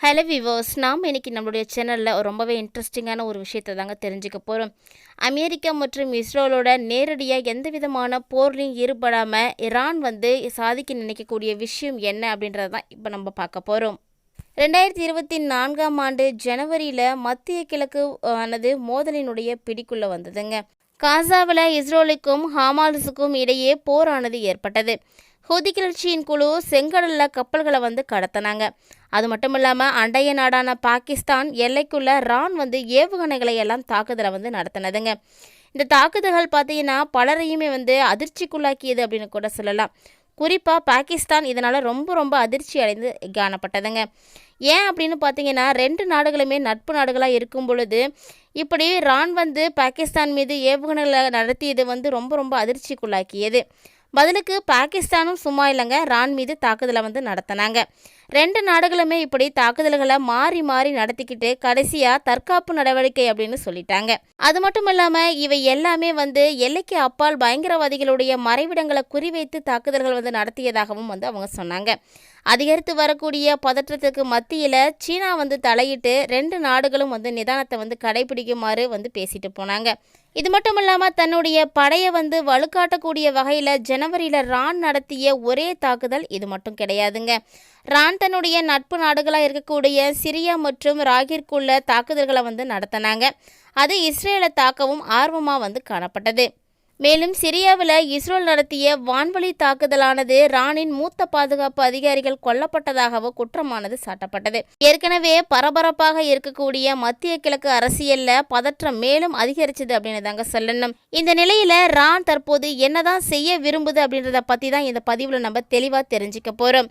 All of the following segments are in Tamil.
ஹலோ விவோஸ் நாம் இன்னைக்கு நம்மளுடைய சேனலில் ரொம்பவே இன்ட்ரெஸ்டிங்கான ஒரு விஷயத்தை தாங்க தெரிஞ்சுக்க போகிறோம் அமெரிக்கா மற்றும் இஸ்ரோலோட நேரடியாக எந்த விதமான போர்லையும் ஈடுபடாமல் ஈரான் வந்து சாதிக்க நினைக்கக்கூடிய விஷயம் என்ன அப்படின்றத தான் இப்போ நம்ம பார்க்க போகிறோம் ரெண்டாயிரத்தி இருபத்தி நான்காம் ஆண்டு ஜனவரியில் மத்திய கிழக்கு ஆனது மோதலினுடைய பிடிக்குள்ளே வந்ததுங்க. காசாவில் இஸ்ரோலுக்கும் ஹமாஸுக்கும் இடையே போரானது ஏற்பட்டது. ஹூதி கிளர்ச்சியின் குழு செங்கடலில் கப்பல்களை வந்து கடத்தினாங்க. அது மட்டும் இல்லாமல் அண்டைய நாடான பாகிஸ்தான் எல்லைக்குள்ள ரான் வந்து ஏவுகணைகளை எல்லாம் தாக்குதலை வந்து நடத்தினதுங்க. இந்த தாக்குதல்கள் பார்த்தீங்கன்னா பலரையுமே வந்து அதிர்ச்சிக்குள்ளாக்கியது அப்படின்னு கூட சொல்லலாம். குறிப்பாக பாகிஸ்தான் இதனால் ரொம்ப ரொம்ப அதிர்ச்சி அடைந்து காணப்பட்டதுங்க. ஏன் அப்படின்னு பார்த்தீங்கன்னா ரெண்டு நாடுகளுமே நட்பு நாடுகளாக இருக்கும் பொழுது இப்படி ரான் வந்து பாகிஸ்தான் மீது ஏவுகணைகளை நடத்தியது வந்து ரொம்ப ரொம்ப அதிர்ச்சிக்குள்ளாக்கியது. பதிலுக்கு பாகிஸ்தானும் சும்மா இல்லைங்க. ரான் மீது தாக்குதலை வந்து நடத்தினாங்க. ரெண்டு நாடுகளுமே இப்படி தாக்குதல்களை மாறி மாறி நடத்திக்கிட்டு கடைசியாக தற்காப்பு நடவடிக்கை அப்படின்னு சொல்லிட்டாங்க. அது மட்டும் இல்லாமல் இவை எல்லாமே வந்து எல்லைக்கு அப்பால் பயங்கரவாதிகளுடைய மறைவிடங்களை குறிவைத்து தாக்குதல்கள் வந்து நடத்தியதாகவும் வந்து அவங்க சொன்னாங்க. அதிகரித்து வரக்கூடிய பதற்றத்துக்கு மத்தியில் சீனா வந்து தலையிட்டு ரெண்டு நாடுகளும் வந்து நிதானத்தை வந்து கடைபிடிக்குமாறு வந்து பேசிட்டு போனாங்க. இது மட்டும் இல்லாமல் தன்னுடைய படையை வந்து வலுக்காட்டக்கூடிய வகையில் ஜனவரியில் ரான் நடத்திய ஒரே தாக்குதல் இது மட்டும் கிடையாதுங்க. ரான் தன்னுடைய நட்பு நாடுகளாக இருக்கக்கூடிய சிரியா மற்றும் ராகிற்குள்ள தாக்குதல்களை வந்து நடத்தினாங்க. அது இஸ்ரேலை தாக்கவும் ஆர்வமாக வந்து காணப்பட்டது. மேலும் சிரியாவில் இஸ்ரோல் நடத்திய வான்வழி தாக்குதலானது ராணின் மூத்த பாதுகாப்பு அதிகாரிகள் கொல்லப்பட்டதாகவோ குற்றமானது சாட்டப்பட்டது. ஏற்கனவே பரபரப்பாக இருக்கக்கூடிய மத்திய கிழக்கு அரசியல்ல பதற்றம் மேலும் அதிகரிச்சது அப்படின்னு தாங்க சொல்லணும். இந்த நிலையில ரான் தற்போது என்னதான் செய்ய விரும்புது அப்படின்றத பத்தி தான் இந்த பதிவுல நம்ம தெளிவா தெரிஞ்சுக்க போறோம்.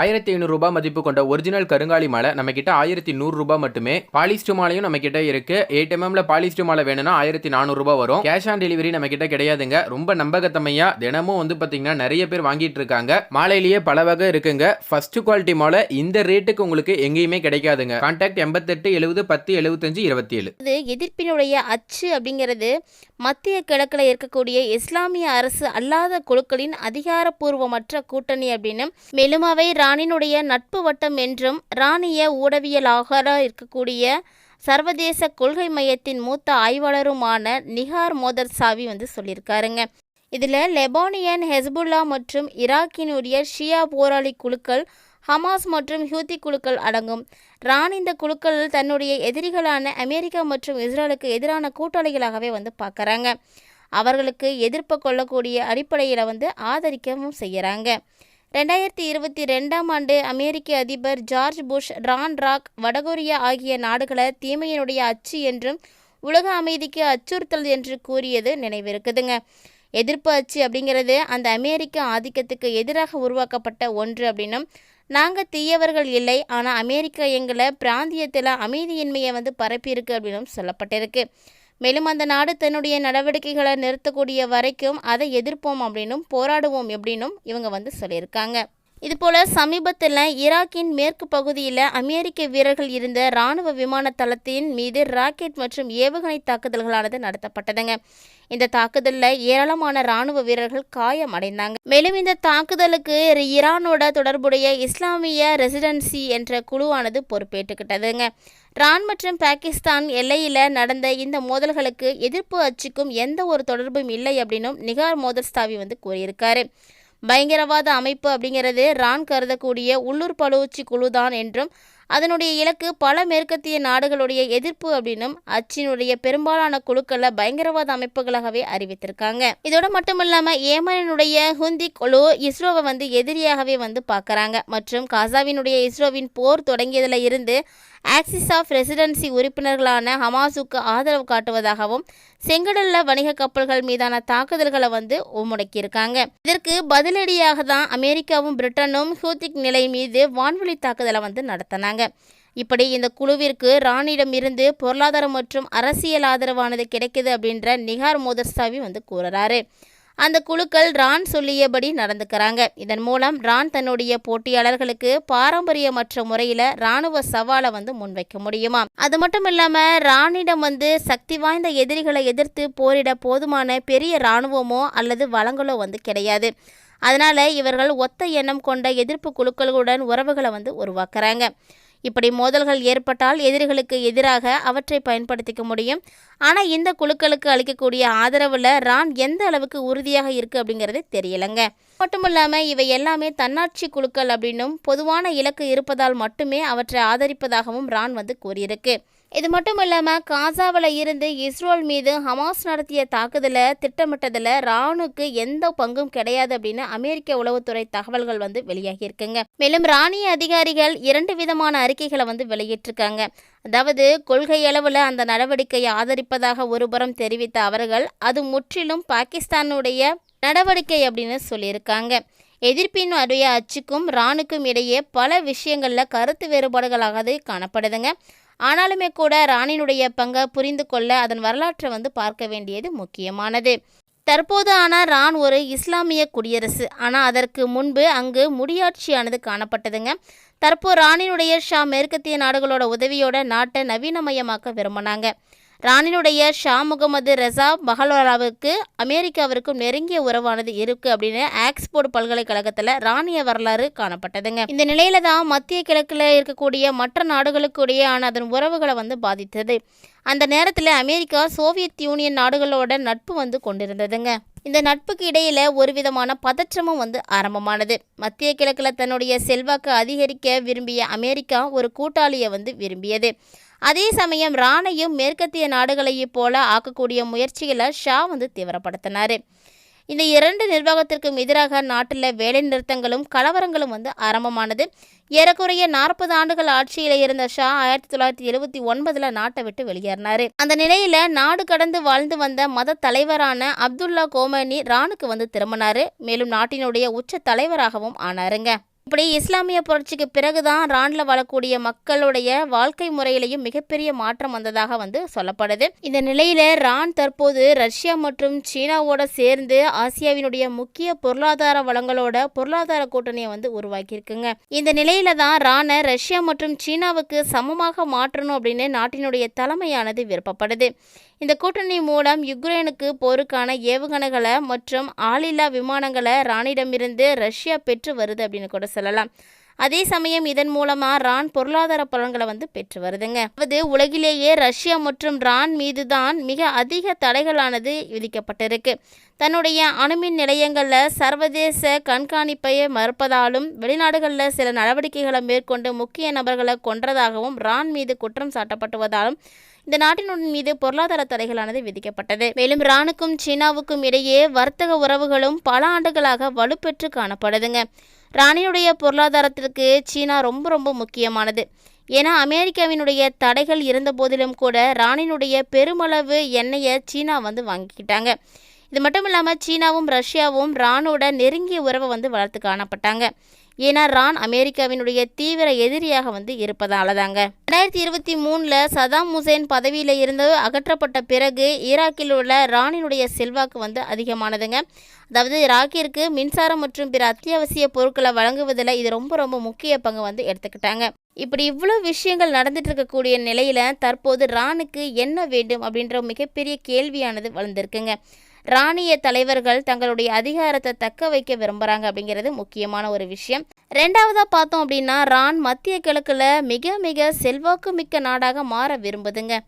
ஆயிரத்தி ஐநூறுரூபா மதிப்பு கொண்ட ஒரிஜினல் கருங்காலி மாலை நம்ம கிட்ட ஆயிரத்தி நூறுரூபா மட்டுமே. பாலிஸ்டு மாலையும் நம்ம கிட்ட இருக்கு எயிட் எம்எம்ல பாலிஸ்டு மாலை வேணும்னா ஆயிரத்தி நானூறுரூபா வரும். கேஷ் ஆன் டெலிவரி நம்ம கிட்ட கிடையாதுங்க. ரொம்ப நம்பகத்தமையா தினமும் வந்து பாத்தீங்கன்னா நிறைய பேர் வாங்கிட்டு இருக்காங்க. மாலையிலேயே பல வகை இருக்குங்க. ஃபர்ஸ்ட் குவாலிட்டி மாலை இந்த ரேட்டுக்கு உங்களுக்கு எங்கேயுமே கிடைக்காதுங்க. கான்டாக்ட் எண்பத்தெட்டு எழுபது பத்து எழுபத்தஞ்சு இருபத்தி ஏழு இது எதிர்ப்பினுடைய அச்சு அப்படிங்கிறது மத்திய கிழக்கில் இருக்கக்கூடிய இஸ்லாமிய அரசு அல்லாத குழுக்களின் அதிகாரப்பூர்வமற்ற கூட்டணி அப்படின்னு. மெலுமாவை ராணினுடைய நட்பு வட்டம் என்றும் ராணிய ஊடகவியலாக இருக்கக்கூடிய சர்வதேச கொள்கை மையத்தின் மூத்த ஆய்வாளருமான நிகார் மோதர் சாவி வந்து சொல்லியிருக்காருங்க. இதில் லெபானியன் ஹெஸ்புல்லா மற்றும் ஈராக்கினுடைய ஷியா போராளி குழுக்கள் ஹமாஸ் மற்றும் ஹூத்தி குழுக்கள் அடங்கும். ராணி இந்த குழுக்கள் தன்னுடைய எதிரிகளான அமெரிக்கா மற்றும் இஸ்ரேலுக்கு எதிரான கூட்டாளிகளாகவே வந்து பார்க்குறாங்க. அவர்களுக்கு எதிர்ப்பு கொள்ளக்கூடிய அடிப்படையில் வந்து ஆதரிக்கவும் செய்கிறாங்க ரெண்டாயிரத்தி இருபத்தி ரெண்டாம் ஆண்டு அமெரிக்க அதிபர் ஜார்ஜ் புஷ் ரான் ராக் வடகொரியா ஆகிய நாடுகளை தீமையினுடைய அச்சு என்றும் உலக அமைதிக்கு அச்சுறுத்தல் என்று கூறியது நினைவிருக்குதுங்க. எதிர்ப்பு அச்சு அப்படிங்கிறது அந்த அமெரிக்க ஆதிக்கத்துக்கு எதிராக உருவாக்கப்பட்ட ஒன்று அப்படின்னும் நாங்கள் தீயவர்கள் இல்லை ஆனால் அமெரிக்கா எங்களை பிராந்தியத்தில் அமைதியின்மையை வந்து பரப்பியிருக்கு அப்படின்னும் சொல்லப்பட்டிருக்கு. மேலும் அந்த நாடு தன்னுடைய நடவடிக்கைகளை நிறுத்தக்கூடிய வரைக்கும் அதை எதிர்ப்போம் அப்படின்னும் போராடுவோம் எப்படின்னும் இவங்க வந்து சொல்லியிருக்காங்க. இதுபோல் சமீபத்தில் ஈராக்கின் மேற்கு பகுதியில் அமெரிக்க வீரர்கள் இருந்த இராணுவ விமான தளத்தின் மீது ராக்கெட் மற்றும் ஏவுகணை தாக்குதல்களானது நடத்தப்பட்டதுங்க. இந்த தாக்குதலில் ஏராளமான இராணுவ வீரர்கள் காயமடைந்தாங்க மேலும் இந்த தாக்குதலுக்கு ஈரானோட தொடர்புடைய இஸ்லாமிய ரெசிடென்சி என்ற குழுவானது பொறுப்பேற்றுக்கிட்டதுங்க. ரான் மற்றும் பாகிஸ்தான் எல்லையில் நடந்த இந்த மோதல்களுக்கு எதிர்ப்பு அச்சுக்கும் எந்த ஒரு தொடர்பும் இல்லை அப்படின்னும் நிகார் மோதல்ஸ்தாவி வந்து கூறியிருக்காரு. பயங்கரவாத அமைப்பு அப்படிங்கிறது ரான் கருதக்கூடிய உள்ளூர் பழுவூச்சி குழுதான் என்றும் அதனுடைய இலக்கு பல மேற்கத்திய நாடுகளுடைய எதிர்ப்பு அப்படின்னும் அச்சினுடைய பெரும்பாலான குழுக்களை பயங்கரவாத அமைப்புகளாகவே அறிவித்திருக்காங்க. இதோட மட்டும் இல்லாமல் ஏமனினுடைய ஹுந்தி குழு இஸ்ரோவை வந்து எதிரியாகவே வந்து பார்க்குறாங்க. மற்றும் காசாவினுடைய இஸ்ரோவின் போர் தொடங்கியதில் இருந்து ஆக்சிஸ் ஆஃப் ரெசிடென்சி உறுப்பினர்களான ஹமாஸுக்கு ஆதரவு காட்டுவதாகவும் செங்கடல்ல வணிக கப்பல்கள் மீதான தாக்குதல்களை வந்து முடக்கியிருக்காங்க இதற்கு பதிலடியாக தான் அமெரிக்காவும் பிரிட்டனும் ஹூத்திக் நிலை மீது வான்வெளி தாக்குதலை வந்து நடத்தினாங்க. இப்படி இந்த குழுவிற்கு ராணியிடம் இருந்து பொருளாதாரம் மற்றும் அரசியல் ஆதரவானது கிடைக்குது அப்படின்ற நிகார் மோதர்சாவி வந்து கூறுறாரு. அந்த குழுக்கள் ரான் சொல்லியபடி நடந்துக்கிறாங்க. இதன் மூலம் ரான் தன்னுடைய போட்டியாளர்களுக்கு பாரம்பரியமற்ற முறையில் ராணுவ சவாலை வந்து முன்வைக்க முடியுமா? அது மட்டும் இல்லாம ராணிடம் வந்து சக்தி வாய்ந்த எதிரிகளை எதிர்த்து போரிட போதுமான பெரிய ராணுவமோ அல்லது வளங்களோ வந்து கிடையாது. அதனால இவர்கள் ஒத்த எண்ணம் கொண்ட எதிர்ப்பு குழுக்களுடன் உறவுகளை வந்து உருவாக்குறாங்க. இப்படி மோதல்கள் ஏற்பட்டால் எதிரிகளுக்கு எதிராக அவற்றை பயன்படுத்திக்க முடியும். ஆனால் இந்த குழுக்களுக்கு அளிக்கக்கூடிய ஆதரவில் ரான் எந்த அளவுக்கு உறுதியாக இருக்குது அப்படிங்கிறது தெரியலைங்க. மட்டும் இல்லாமல் இவை எல்லாமே தன்னாட்சி குழுக்கள் அப்படின்னும் பொதுவான இலக்கு இருப்பதால் மட்டுமே அவற்றை ஆதரிப்பதாகவும் ரான் வந்து கூறியிருக்கு. இது மட்டும் இல்லாமல் காசாவில் இருந்து இஸ்ரோல் மீது ஹமாஸ் நடத்திய தாக்குதலை திட்டமிட்டதில் ராணுக்கு எந்த பங்கும் கிடையாது அப்படின்னு அமெரிக்க உளவுத்துறை தகவல்கள் வந்து வெளியாகியிருக்குங்க மேலும் ராணிய அதிகாரிகள் இரண்டு விதமான அறிக்கைகளை வந்து வெளியிட்டிருக்காங்க. அதாவது கொள்கை அளவில் அந்த நடவடிக்கையை ஆதரிப்பதாக ஒருபுறம் தெரிவித்த அவர்கள் அது முற்றிலும் பாகிஸ்தானுடைய நடவடிக்கை அப்படின்னு சொல்லியிருக்காங்க. எதிர்ப்பின் அடைய அச்சுக்கும் ராணுக்கும் இடையே பல விஷயங்களில் கருத்து வேறுபாடுகளாகவே காணப்படுதுங்க. ஆனாலுமே கூட ராணினுடைய பங்கை புரிந்து கொள்ள அதன் வரலாற்றை வந்து பார்க்க வேண்டியது முக்கியமானது. தற்போது ஆனால் ரான் ஒரு இஸ்லாமிய குடியரசு. ஆனால் அதற்கு முன்பு அங்கு முடியாட்சியானது காணப்பட்டதுங்க. தற்போது ராணினுடைய ஷா மேற்கத்திய நாடுகளோட உதவியோட நாட்டை நவீனமயமாக்க விரும்பினாங்க. ராணினுடைய ஷா முகமது ரெசா பஹலோராவுக்கு அமெரிக்காவிற்கும் நெருங்கிய உறவானது இருக்கு அப்படின்னு ஆக்ஸ்போர்ட் பல்கலைக்கழகத்தில் ராணிய வரலாறு காணப்பட்டதுங்க. இந்த நிலையில தான் மத்திய கிழக்கில் இருக்கக்கூடிய மற்ற நாடுகளுக்கிடையேயான அதன் உறவுகளை வந்து பாதித்தது. அந்த நேரத்தில் அமெரிக்கா சோவியத் யூனியன் நாடுகளோட நட்பு வந்து கொண்டிருந்ததுங்க. இந்த நட்புக்கு இடையில ஒரு விதமான பதற்றமும் வந்து ஆரம்பமானது. மத்திய கிழக்கில் தன்னுடைய செல்வாக்கு அதிகரிக்க விரும்பிய அமெரிக்கா ஒரு கூட்டாளியை வந்து விரும்பியது. அதே சமயம் ராணையும் மேற்கத்திய நாடுகளையும் போல ஆக்கக்கூடிய முயற்சிகளை ஷா வந்து தீவிரப்படுத்தினார். இந்த இரண்டு நிர்வாகத்திற்கும் எதிராக நாட்டில் வேலைநிறுத்தங்களும் கலவரங்களும் வந்து ஆரம்பமானது. ஏறக்குறைய நாற்பது ஆண்டுகள் ஆட்சியில் இருந்த ஷா ஆயிரத்தி தொள்ளாயிரத்தி எழுபத்தி ஒன்பதில் நாட்டை விட்டு வெளியேறினார். அந்த நிலையில் நாடு கடந்து வாழ்ந்து வந்த மத தலைவரான அப்துல்லா கோமனி ரானுக்கு வந்து திரும்பினார். மேலும் நாட்டினுடைய உச்ச தலைவராகவும் ஆனாருங்க. இப்படி இஸ்லாமிய புரட்சிக்கு பிறகுதான் ரான்ல வாழக்கூடிய மக்களுடைய வாழ்க்கை முறையிலையும் மிகப்பெரிய மாற்றம் வந்ததாக வந்து சொல்லப்படுது. இந்த நிலையில ரான் தற்போது ரஷ்யா மற்றும் சீனாவோட சேர்ந்து ஆசியாவினுடைய முக்கிய பொருளாதார வளங்களோட பொருளாதார கூட்டணியை வந்து உருவாக்கியிருக்குங்க. இந்த நிலையில தான் ரானை ரஷ்யா மற்றும் சீனாவுக்கு சமமாக மாற்றணும் அப்படின்னு நாட்டினுடைய தலைமையானது விருப்பப்படுது. இந்த கூட்டணி மூலம் யுக்ரைனுக்கு போருக்கான ஏவுகணைகளை மற்றும் ஆளில்லா விமானங்களை ராணிடமிருந்து ரஷ்யா பெற்று வருது அப்படின்னு கூட சொல்லலாம். அதே சமயம் இதன் மூலமாக ரான் பொருளாதார பலன்களை வந்து பெற்று வருதுங்க. அதாவது உலகிலேயே ரஷ்யா மற்றும் ரான் மீது தான் மிக அதிக தடைகளானது விதிக்கப்பட்டிருக்கு. தன்னுடைய அணுமின் நிலையங்களில் சர்வதேச கண்காணிப்பை மறுப்பதாலும் வெளிநாடுகளில் சில நடவடிக்கைகளை மேற்கொண்டு முக்கிய நபர்களை கொன்றதாகவும் ரான் மீது குற்றம் சாட்டப்பட்டுவதாலும் இந்த நாட்டின் மீது பொருளாதார தடைகளானது விதிக்கப்பட்டது. மேலும் ரானுக்கும் சீனாவுக்கும் இடையே வர்த்தக உறவுகளும் பல ஆண்டுகளாக வலுப்பெற்று காணப்படுதுங்க. ராணியுடைய பொருளாதாரத்திற்கு சீனா ரொம்ப ரொம்ப முக்கியமானது. ஏன்னா அமெரிக்காவினுடைய தடைகள் இருந்த போதிலும் கூட ராணினுடைய பெருமளவு எண்ணெயை சீனா வந்து வாங்கிக்கிட்டாங்க. இது மட்டும் இல்லாமல் சீனாவும் ரஷ்யாவும் ராணோட நெருங்கிய உறவை வந்து வளர்த்து காணப்பட்டாங்க. ஏன்னா ரான் அமெரிக்காவினுடைய தீவிர எதிரியாக வந்து இருப்பதால தாங்க ரெண்டாயிரத்தி இருபத்தி மூணில் சதாம் ஹுசேன் பதவியில் இருந்து அகற்றப்பட்ட பிறகு ஈராக்கில் உள்ள ராணினுடைய செல்வாக்கு வந்து அதிகமானதுங்க. அதாவது ஈராக்கிற்கு மின்சாரம் மற்றும் பிற அத்தியாவசிய பொருட்களை வழங்குவதில் இது ரொம்ப ரொம்ப முக்கிய பங்கு வந்து எடுத்துக்கிட்டாங்க. இப்படி இவ்வளோ விஷயங்கள் நடந்துட்டு இருக்கக்கூடிய நிலையில தற்போது ராணுக்கு என்ன வேண்டும் அப்படின்ற மிகப்பெரிய கேள்வியானது வளர்ந்துருக்குங்க. ராணிய தலைவர்கள் தங்களுடைய அதிகாரத்தை தக்க வைக்க விரும்புகிறாங்க அப்படிங்கிறது முக்கியமான ஒரு விஷயம். ரெண்டாவதாக பார்த்தோம் அப்படின்னா ரான் மத்திய கிழக்கில் மிக மிக செல்வாக்கு மிக்க நாடாக மாற விரும்புதுங்க.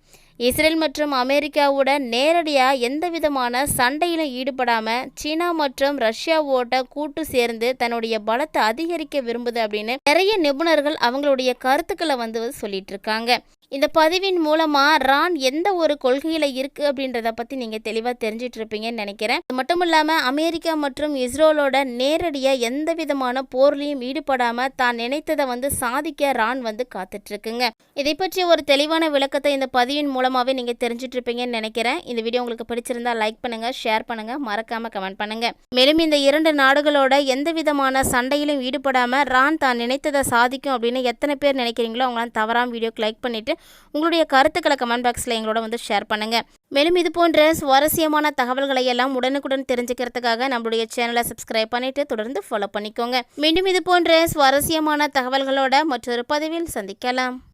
இஸ்ரேல் மற்றும் அமெரிக்காவுடன் நேரடியாக எந்த விதமான சண்டையிலும் ஈடுபடாமல் சீனா மற்றும் ரஷ்யாவோட கூட்டு சேர்ந்து தன்னுடைய பலத்தை அதிகரிக்க விரும்புது அப்படின்னு நிறைய நிபுணர்கள் அவங்களுடைய கருத்துக்களை வந்து சொல்லிட்டு இருக்காங்க இந்த பதிவின் மூலமாக ரான் எந்த ஒரு கொள்கையில் இருக்குது அப்படின்றத பற்றி நீங்கள் தெளிவாக தெரிஞ்சிட்டு இருப்பீங்கன்னு நினைக்கிறேன். அது மட்டும் இல்லாமல் அமெரிக்கா மற்றும் இஸ்ரோலோட நேரடியாக எந்த விதமான போர்லையும் ஈடுபடாமல் தான் நினைத்ததை வந்து சாதிக்க ரான் வந்து காத்துட்ருக்குங்க இதை பற்றி ஒரு தெளிவான விளக்கத்தை இந்த பதிவின் மூலமாகவே நீங்கள் தெரிஞ்சிட்ருப்பீங்கன்னு நினைக்கிறேன். இந்த வீடியோ உங்களுக்கு பிடிச்சிருந்தா லைக் பண்ணுங்கள் ஷேர் பண்ணுங்கள் மறக்காமல் கமெண்ட் பண்ணுங்கள் மேலும் இந்த இரண்டு நாடுகளோட எந்த விதமான சண்டையிலும் ஈடுபடாமல் ரான் தான் நினைத்ததை சாதிக்கும் அப்படின்னு எத்தனை பேர் நினைக்கிறீங்களோ அவங்களாம் தவறாம வீடியோக்கு லைக் பண்ணிவிட்டு உங்களுடைய கருத்துக்களை கமெண்ட் பாக்ஸில் எங்களோட வந்து ஷேர் பண்ணுங்கள் மேலும் இது போன்ற சுவாரஸ்யமான தகவல்களை எல்லாம் உடனுக்குடன் தெரிஞ்சுக்கிறதுக்காக நம்மளுடைய சேனலை சப்ஸ்கிரைப் பண்ணிட்டு தொடர்ந்து ஃபாலோ பண்ணிக்கோங்க. மீண்டும் இது போன்ற சுவாரஸ்யமான தகவல்களோட மற்றொரு பதிவில் சந்திக்கலாம்.